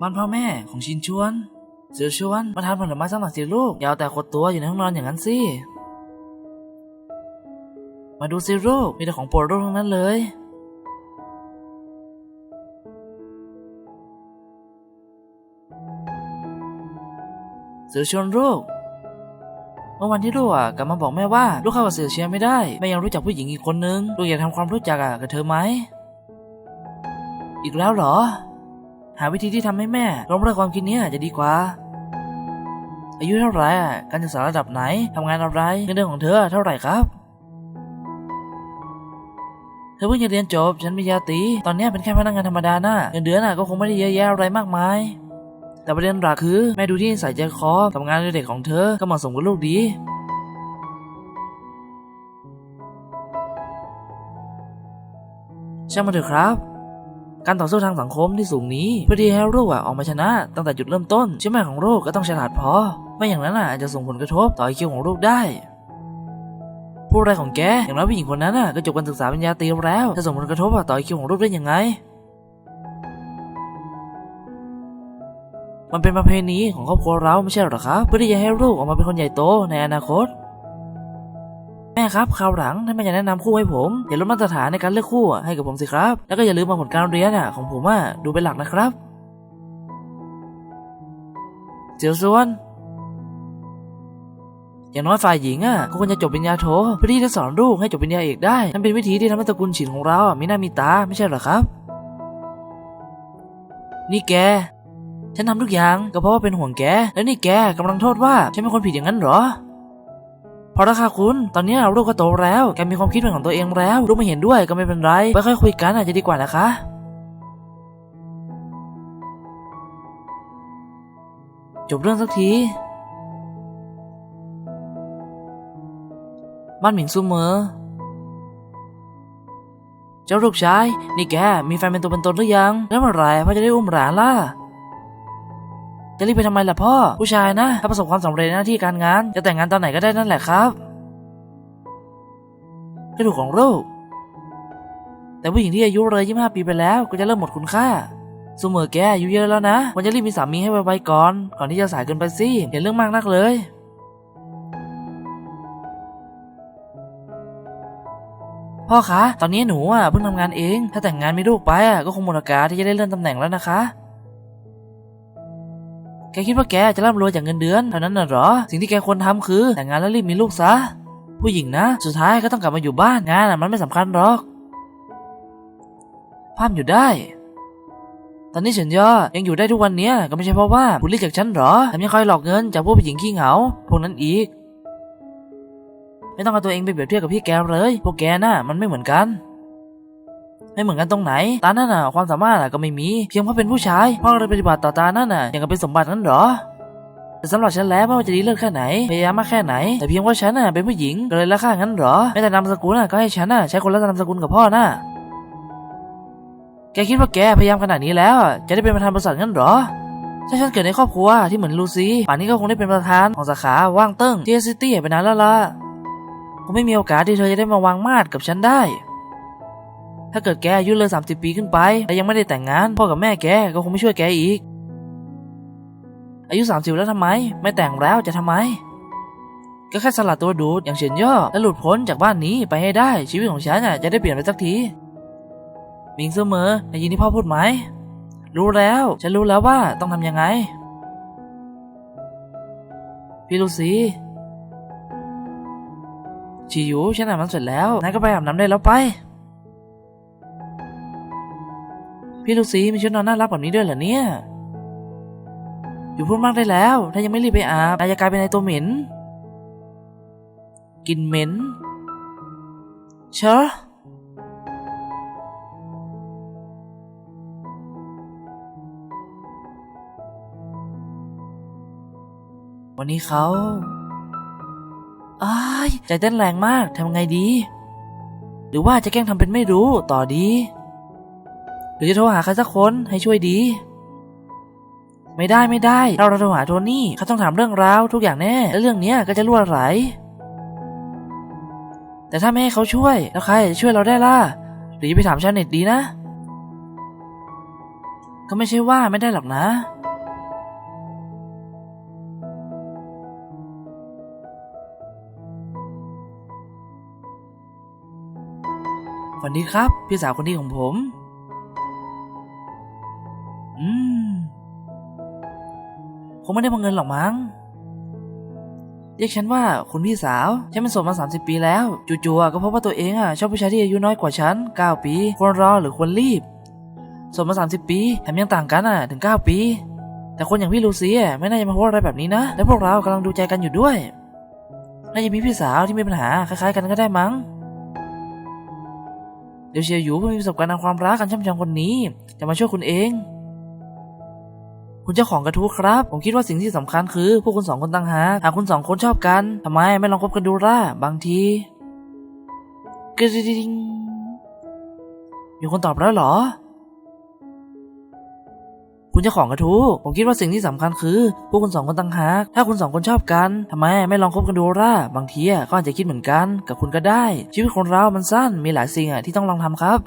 บ้านพ่อแม่ของชินชวน เสือชวนมาทานผลไม้สักหน่อยสิลูกอย่าเอาแต่ขดตัวอยู่ในห้องนอนอย่างนั้นสิมาดูสิลูกมีแต่ของโปรดลูกทั้งนั้นเลยเสือชวนลูกเมื่อวันที่ลูกอะกลับมาบอกแม่ว่าลูกเข้ากับเสือเชียร์ไม่ได้แม่ยังรู้จักผู้หญิงอีกคนนึงลูกอยากทำความรู้จักอะกับเธอไหมอีกแล้วเหรอ หาวิธีที่ทำให้แม่ล้มเลิกความคิดเนี้ยจะดีกว่า อายุเท่าไหร่อะการศึกษาระดับไหนทำงานอะไร เงินเดือนของเธอเท่าไหร่ครับ เธอเพิ่งจะเรียนจบฉันมียาตรีตอนเนี้ยเป็นแค่พนักงานธรรมดาน่ะเงินเดือนอะก็คงไม่ได้เยอะแยะอะไรมากมาย แต่ประเด็นหลักคือแม่ดูที่นิสัยใจคอกับงานเด็กของเธอก็เหมาะสมกับลูกดีช่างมันเถอะครับ การต่อสู้ทางสังคมที่สูงนี้เพื่อที่ให้ลูกอะออกมาชนะ ตั้งแต่จุดเริ่มต้นเชื่อแม่ของลูกก็ต้องฉลาดพอ ไม่อย่างนั้นอะอาจจะส่งผลกระทบต่อไอคิวของลูกได้พูดอะไรของแก อย่างน้อยผู้หญิงคนนั้นอะก็จบการศึกษาปริญญาตรีแล้ว จะส่งผลกระทบต่อไอคิวของลูกได้ยังไง มันเป็นประเพณีของครอบครัวเราไม่ใช่หรอครับ เพื่อที่จะให้ลูกออกมาเป็นคนใหญ่โตในอนาคต ม่ครับคราวหลังถ้านแม่จะแนะนำคู่ให้ผมอย่าลดมาตรฐานในการเลือกคู่ให้กับผมสิครับ แล้วก็อย่าลืมมาผลการเรียนอะของผมอะดูเป็นหลักนะครับเจียวส่วนอย่างน้อยฝ่ายหญิงอะก็ควรจะจบปริญญาโทเพื่อที่จะสอนลูกให้จบปริญญาเอกได้นั่นเป็นวิธีที่ทำให้ตระกูลฉินของเราอะมีหน้ามีตาไม่ใช่หรอครับ นี่แกฉันทำทุกอย่างก็เพราะว่าเป็นห่วงแก แล้วนี่แกกำลังโทษว่าฉันเป็นคนผิดอย่างนั้นหรอ พอแล้วค่ะคุณ ตอนนี้ลูกก็โตแล้ว แกมีความคิดเป็นของตัวเองแล้ว ลูกไม่เห็นด้วยก็ไม่เป็นไร ไปค่อยคุยกันอาจจะดีกว่านะคะ จบเรื่องสักที บ้านหมิงซูเมอเจ้าลูกชาย นี่แก มีแฟนเป็นตัวเป็นตนหรือยัง แล้วเมื่อไหร่พ่อจะได้อุ้มหลานล่ะ จะรีบไปทำไมล่ะพ่อ ผู้ชายนะ ถ้าประสบความสำเร็จในหน้าที่การงาน จะแต่งงานตอนไหนก็ได้นั่นแหละครับกระดูกของลูกแต่ผู้หญิงที่อายุเลยยี่ห้าปีไปแล้วก็จะเริ่มหมดคุณค่าสมอแกอายุเยอะแล้วนะควรจะรีบมีสามีให้ไวๆก่อน ก่อนที่จะสายเกินไปสิอย่าเรื่องมากนักเลยพ่อคะ ตอนนี้หนูอะเพิ่งทำงานเอง ถ้าแต่งงานมีลูกไปอะก็คงหมดโอกาสที่จะได้เลื่อนตำแหน่งแล้วนะคะ แกคิดว่าแกจะร่ำรวยจากเงินเดือนเท่านั้นน่ะหรอ สิ่งที่แกควรทำคือ แต่งงานแล้วรีบมีลูกซะ ผู้หญิงนะ สุดท้ายก็ต้องกลับมาอยู่บ้านงานมันไม่สำคัญหรอกภาพอยู่ได้ ตอนนี้เฉินย่อยังอยู่ได้ทุกวันเนี้ยก็ไม่ใช่เพราะว่าบุลลี่จากฉันหรอแถมยังคอยหลอกเงินจากพวกผู้หญิงขี้เหงาพวกนั้นอีก ไม่ต้องเอาตัวเองไปเปรียบเทียบกับพี่แกเลย พวกแกน่ะมันไม่เหมือนกัน ไม่เหมือนกันตรงไหน ตานั่นน่ะความสามารถอะก็ไม่มี เพียงเพราะเป็นผู้ชายพ่อเลยปฏิบัติต่อตานั่นน่ะอย่างกับเป็นสมบัตินั้นเหรอแต่สำหรับฉันแล้วไม่ว่าจะดีเลิศแค่ไหนพยายามมากแค่ไหน แต่เพียงว่าฉันน่ะเป็นผู้หญิงก็เลยละค่างั้นเหรอแม้แต่นามสกุลน่ะก็ให้ฉันน่ะใช้คนละนามสกุลกับพ่อน่ะแกคิดว่าแกพยายามขนาดนี้แล้ว จะได้เป็นประธานบริษัทงั้นเหรอถ้าฉันเกิดในครอบครัวที่เหมือนลูซี่ป่านนี้ก็คงได้เป็นประธานของสาขาว่างเติ้งที่ซิตี้ไปนานแล้วล่ะคงไม่มีโอกาสที่เธอจะได้มาวางมาดกับฉันได้ ถ้าเกิดแกอายุเลย30ปีขึ้นไปและยังไม่ได้แต่งงาน พ่อกับแม่แกก็คงไม่ช่วยแกอีก อายุ30แล้วทำไม ไม่แต่งแล้วจะทำไม ก็แค่สลัดตัวดูดอย่างเฉินย่อและหลุดพ้นจากบ้านนี้ไปให้ได้ชีวิตของฉันน่ะจะได้เปลี่ยนไปสักทีมิงเสมอได้ยินที่พ่อพูดไหม รู้แล้ว ฉันรู้แล้วว่าต้องทำยังไง พี่ลูซีชีอยู่ฉันอาบน้ำเสร็จแล้วนายก็ไปอาบน้ำได้แล้วไป พี่ลูกซีมีชุดนอนน่ารักแบบนี้ด้วยเหรอเนี่ย อยู่พูดมากได้แล้ว ถ้ายังไม่รีบไปอาบนายจะกลายเป็นไอตัวเหม็นกินเหม็นเชอะวันนี้เขาอ้ายใจเต้นแรงมากทำไงดี หรือว่าจะแกล้งทำเป็นไม่รู้ต่อดี หรือจะโทรหาใครสักคนให้ช่วยดี ไม่ได้ไม่ได้ เราเราโทรหาโทนี่เขาต้องถามเรื่องราวทุกอย่างแน่และเรื่องเนี้ยก็จะรั่วไหล แต่ถ้าไม่ให้เขาช่วยแล้วใครจะช่วยเราได้ล่ะหรือจะไปถามชาวเน็ตดีนะ ก็ไม่ใช่ว่าไม่ได้หรอกนะสวัสดีครับ พี่สาวคนดีของผม อืมคงไม่ได้บังเงินหรอกมั้งเรียกฉันว่าคุณพี่สาว ฉันเป็นโสดมา 30 ปีแล้ว จู่ๆก็พบว่าตัวเองอะชอบผู้ชายที่อายุน้อยกว่าฉัน 9 ปี ควรรอหรือควรรีบโสดมา 30 ปีแถมยังต่างกันอะถึง 9 ปี แต่คนอย่างพี่ลูซี่อะไม่น่าจะมาพูดอะไรแบบนี้นะ และพวกเรากำลังดูใจกันอยู่ด้วย น่าจะมีพี่สาวที่มีปัญหาคล้ายๆกันก็ได้มั้ง เดี๋ยวเชียร์อยู่เพื่อมีประสบการณ์ทางความรักกันช่ำชองคนนี้ จะมาช่วยคุณเอง คุณเจ้าของกระทู้ครับ ผมคิดว่าสิ่งที่สำคัญคือ พวกคุณสองคนต่างหากหากคุณสองคนชอบกันทำไมไม่ลองคบกันดูล่ะบางทีกระดิ่งมีคนตอบแล้วเหรอ คุณเจ้าของกระทู้ผมคิดว่าสิ่งที่สำคัญคือพวกคุณสองคนต่างหากถ้าคุณสองคนชอบกันทำไมไม่ลองคบกันดูล่ะบางทีก็อาจจะคิดเหมือนกัน กับคุณก็ได้ ชีวิตคนเรามันสั้นมีหลายสิ่งอะที่ต้องลองทำครับ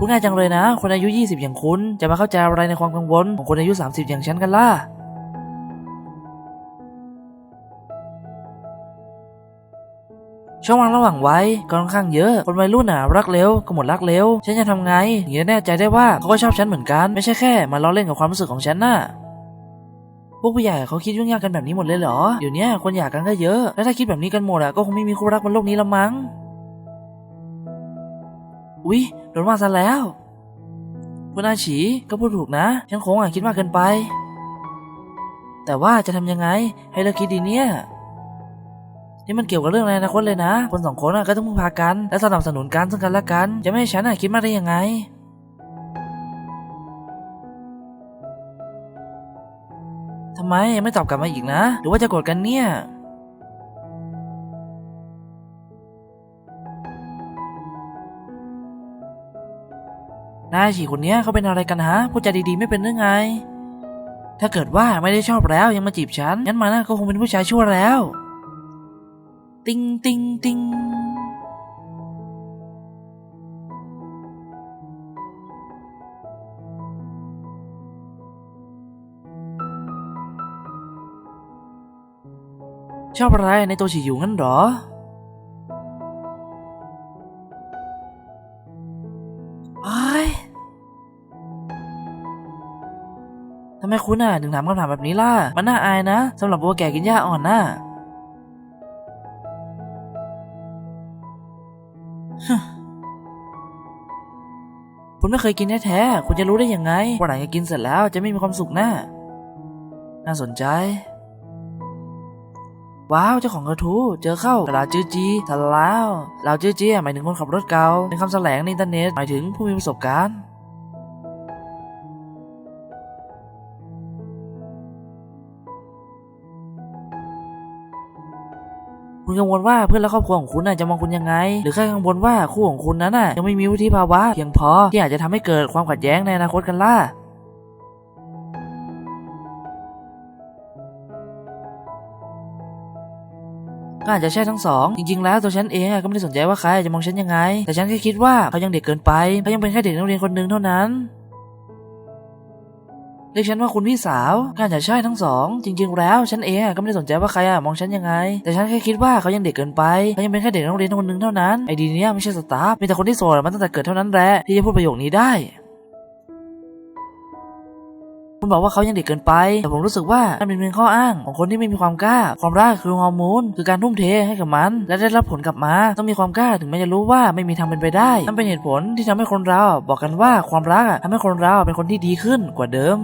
พูดง่ายจังเลยนะ คนอายุ 20 อย่างคุณ จะมาเข้าใจอะไรในความกังวลของคนอายุ 30 อย่างฉันกันล่ะช่องว่างระหว่างวัยก็ค่อนข้างเยอะ คนวัยรุ่นน่ะรักเร็วก็หมดรักเร็ว ฉันจะทำไงถึงจะแน่ใจได้ว่าเขาก็ชอบฉันเหมือนกัน ไม่ใช่แค่ มาล้อเล่นกับความรู้สึกของฉันน่ะ พวกผู้ใหญ่เขาคิดยุ่งยากกันแบบนี้หมดเลยเหรอเดี๋ยวนี้คนอยากกันก็เยอะ แล้วถ้าคิดแบบนี้กันหมดอะก็คงไม่มีคู่รักบนโลกนี้ละมั้ง อุ๊ยโดนว่าซะแล้ว คุณอาฉีก็พูดถูกนะ ฉันคงอะคิดมากเกินไป แต่ว่าจะทำยังไงให้เลิกคิดดีเนี่ย นี่มันเกี่ยวกับเรื่องในอนาคตเลยนะ คนสองคนอะก็ต้องพึ่งพากัน และสนับสนุนกันซึ่งกันและกัน จะไม่ให้ฉันอะคิดมากได้ยังไงทำไมยังไม่ตอบกลับมาอีกนะ หรือว่าจะโกรธกันเนี่ย นายฉีคนเนี้ยเขาเป็นอะไรกันฮะพูดจาดีๆไม่เป็นเรื่อไง ถ้าเกิดว่าไม่ได้ชอบแล้วยังมาจีบฉันงั้นมันน่ะก็คงเป็นผู้ชายชั่วแล้ว ติงติงติงชอบอะไรในตัวฉีอยู่งั้นเหรอำไมคุณอะถึงถามคำถามแบบนี้ล่ะ มันน่าอายนะสำหรับวัวแก่กินหญ้าอ่อนน่ะฮึ่มคุณไม่เคยกินแท้ๆ คุณจะรู้ได้ยังไง ว่าหลังจากกินเสร็จแล้วจะไม่มีความสุขน่ะน่าสนใจ ว้าวเจ้าของกระทู้เจอเข้ากระดาจื้อจีทันแล้วเราจื้อจีหมายถึงคนขับรถเก่าเป็นคำแสลงในอินเทอร์เน็ตหมายถึงผู้มีประสบการณ์ คุณกังวลว่าเพื่อนและครอบครัวของคุณน่ะจะมองคุณยังไง หรือแค่กังวลว่าคู่ของคุณนั้นน่ะยังไม่มีวุฒิภาวะเพียงพอที่อาจจะทำให้เกิดความขัดแย้งในอนาคตกันล่ะก็อาจจะใช่ทั้งสองจริงๆ แล้วตัวฉันเองก็ไม่ได้สนใจว่าใครจะมองฉันยังไง แต่ฉันแค่คิดว่าเขายังเด็กเกินไปเขายังเป็นแค่เด็กนักเรียนคนหนึ่งเท่านั้น เรียกฉันว่าคุณพี่สาวก็อาจะใช่ทั้งสอง จริง ๆ แล้วฉันเองก็ไม่ได้สนใจว่าใครอะมองฉันยังไง แต่ฉันแค่คิดว่าเขายังเด็กเกินไปเขายังเป็นแค่เด็กนักเรียนคนหนึ่งเท่านั้นไอดีเนี้ยไม่ใช่สตาฟมีแต่คนที่โสดมาตั้งแต่เกิดเท่านั้นแหละที่จะพูดประโยคนี้ได้ คุณบอกว่าเขายังเด็กเกินไป แต่ผมรู้สึกว่ามันเป็นเพียงข้ออ้างของคนที่ไม่มีความกล้า ความรักคือฮอร์โมนคือการทุ่มเทให้กับมัน และได้รับผลกลับมา ต้องมีความกล้าถึงแม้จะรู้ว่าไม่มีทางเป็นไปได้ นั่นเป็นเหตุผลที่ทำให้คนเราบอกกันว่าความรักอะทำให้คนเราเป็นคนที่ดีขึ้นกว่าเดิม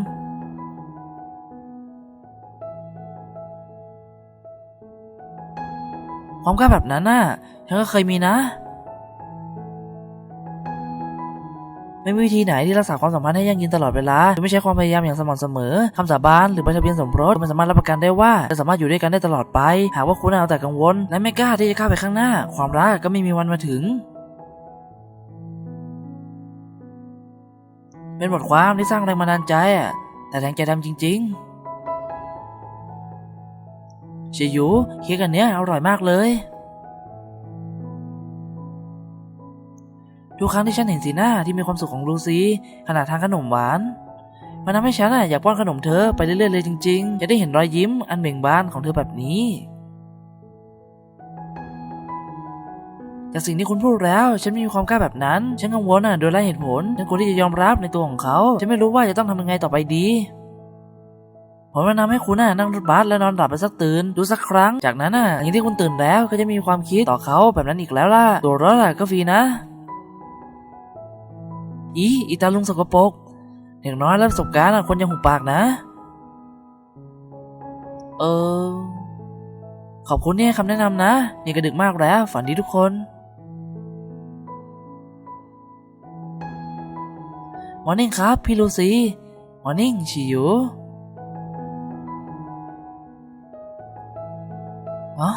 ความกล้าแบบนั้นน่ะฉันก็เคยมีนะ ไม่มีวิธีไหนที่รักษาความสัมพันธ์ให้ยั่งยืนตลอดเวลาโดยไม่ใช้ความพยายามอย่างสม่ำเสมอคำสาบานหรือใบทะเบียนสมรสมันสามารถรับประกันได้ว่าจะสามารถอยู่ด้วยกันได้ตลอดไป หากว่าคุณเอาแต่กังวล และไม่กล้าที่จะก้าวไปข้างหน้า ความรักก็ไม่มีวันมาถึงเป็นบทความที่สร้างแรงบันดาลใจอะแต่แรงใจดำจริงๆเชยูเค้กอันเนี้ยอร่อยมากเลย ทุกครั้งที่ฉันเห็นสีหน้าที่มีความสุขของลูซีขณะทานขนมหวาน มันทำให้ฉันอะอยากป้อนขนมเธอไปเรื่อยๆเลยจริงๆ จะได้เห็นรอยยิ้มอันเบ่งบานของเธอแบบนี้จากสิ่งที่คุณพูดแล้ว ฉันไม่มีความกล้าแบบนั้น ฉันกังวลอะโดยไร้เหตุผลฉันควรที่จะยอมรับในตัวของเขา ฉันไม่รู้ว่าจะต้องทำยังไงต่อไปดี ผมแนะนำให้คุณน่ะนั่งรถบัสแล้วนอนหลับไปสักตื่น ดูสักครั้ง จากนั้นน่ะอย่างที่คุณตื่นแล้วก็จะมีความคิดต่อเขาแบบนั้นอีกแล้วล่ะ ตัวรถอะก็ฟรีนะ อีอีตาลุงสกปรกอย่างน้อยแล้วประสบการณ์คนยังหุบปากนะ เออ ขอบคุณที่ให้คำแนะนำนะนี่ก็ดึกมากแล้ว ฝันดีทุกคน มอร์นิ่งครับ พี่ลูซี่มอร์นิ่งชิยูอ๋อ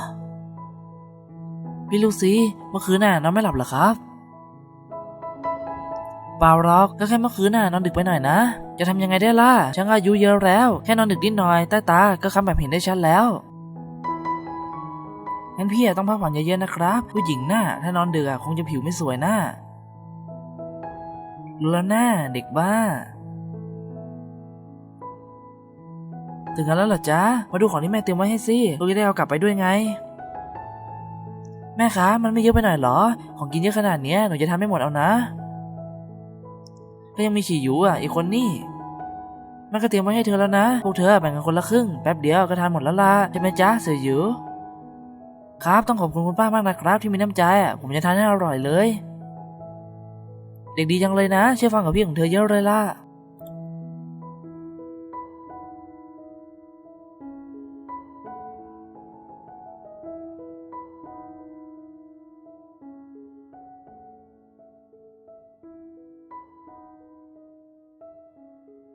พี่ลูซี่เมื่อคืนน่ะนอนไม่หลับเหรอครับ เปล่าหรอกก็แค่เมื่อคืนน่ะนอนดึกไปหน่อยนะ จะทำยังไงได้ล่ะฉันอายุเยอะแล้ว แค่นอนดึกนิดหน่อยใต้ตาก็คำแบบเห็นได้ชัดแล้วงั้นพี่ต้องพักผ่อนเยอะๆนะครับ ผู้หญิงน่ะถ้านอนดึกอะคงจะผิวไม่สวยน่ะรู้แล้วน่าเด็กบ้าถึงกันแล้วเหรอจ๊ะ มาดูของที่แม่เตรียมไว้ให้สิลูกจะได้เอากลับไปด้วยไง แม่คะ มันไม่เยอะไปหน่อยเหรอ ของกินเยอะขนาดนี้หนูจะทำไม่หมดเอานะ ก็ยังมีฉี่อยู่อะอีกคนนี่มันก็เตรียมไว้ให้เธอแล้วนะ พวกเธอแบ่งกันคนละครึ่ง แป๊บเดียวก็ทานหมดแล้วล่ะใช่ไหมจ๊ะเสือหยูครับต้องขอบคุณคุณป้ามากนะครับที่มีน้ำใจอะผมจะทานให้อร่อยเลย เด็กดีจังเลยนะ เชื่อฟังกับพี่ของเธอเยอะเลยล่ะ